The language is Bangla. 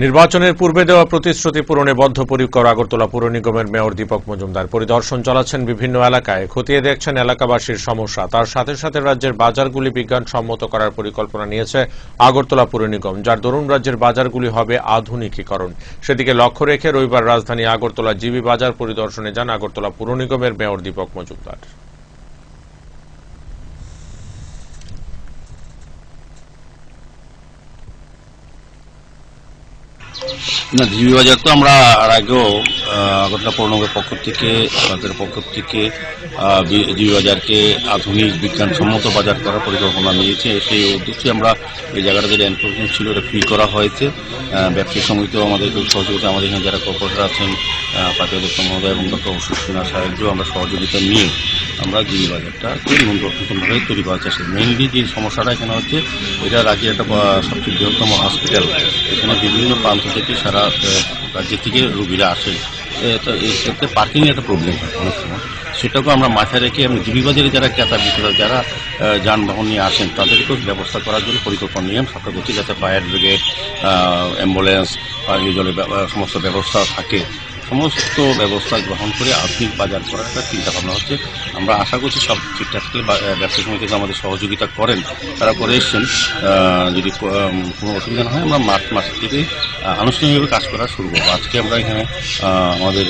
নির্বাচনের পূর্বে দেওয়া প্রতিশ্রুতি পূরণে বদ্ধপরিকর আগরতলা পুর নিগমের মেয়র দীপক মজুমদার। পরিদর্শন চালাচ্ছেন বিভিন্ন এলাকায়। খতিয়ে দেখছেন এলাকাবাসীর সমস্যা। তার সাথে সাথে রাজ্যের বাজারগুলি বিজ্ঞানসম্মত করার পরিকল্পনা নিয়েছে আগরতলা পুর নিগম, যার দরুন রাজ্যের বাজারগুলি হবে আধুনিকীকরণ। সেদিকে লক্ষ্য রেখে রবিবার রাজধানী আগরতলা জিবি বাজার পরিদর্শনে যান আগরতলা পুর নিগমের মেয়র দীপক মজুমদার। না জিবি বাজার তো আমরা আর আগেও আগরতলা পৌরনগরের পক্ষ থেকে সরকারের পক্ষ থেকে আহ, বাজারকে আধুনিক বিজ্ঞানসম্মত বাজার করার পরিকল্পনা নিয়েছে। সেই উদ্দেশ্যে আমরা এই জায়গাটা যে এনফোর্সমেন্ট ছিল এটা ফ্রি করা হয়েছে। ব্যবসায়ী সমিতিও আমাদের সহযোগিতা আমাদের এখানে যারা কর্পোরেটর আছেন অধ্যক্ষ মহোদয় এবং ডক্টর সুস্মিনা সাহায্য আমরা সহযোগিতা নিয়ে আমরা জিবি বাজারটাকে নতুনভাবে তৈরি করার চেষ্টা মেইনলি যে সমস্যাটা এখানে হচ্ছে এটা রাজ্যের একটা সবচেয়ে বৃহত্তম হসপিটাল এখানে বিভিন্ন প্রান্ত থেকে সারা আহ, রাজ্য থেকে রোগীরা আসে। এ, তো এতে পার্কিং একটা প্রবলেম হয় অনেক সময়। সেটাকে আমরা মাথায় রেখে এবং জিবি বাজারে যারা ক্রেতা বিক্রেতা যারা যানবাহন নিয়ে আসেন তাদেরকেও ব্যবস্থা করার জন্য পরিকল্পনা নিয়ে সরকার করছি যাতে ফায়ার ব্রিগেড অ্যাম্বুলেন্স পানীয় জলের সমস্ত ব্যবস্থা থাকে। সমস্ত ব্যবস্থা গ্রহণ করে আধুনিক বাজার করার একটা চিন্তা ভাবনা হচ্ছে। আমরা আশা করছি সব ঠিকঠাক থাকলে ব্যবসা সমিতি আমাদের সহযোগিতা করেন। তারা করে এসছেন। যদি কোনো অসুবিধা না হয়, আমরা মার্চ মাস থেকে আনুষ্ঠানিকভাবে কাজ করা শুরু করব। আজকে আমরা এখানে আমাদের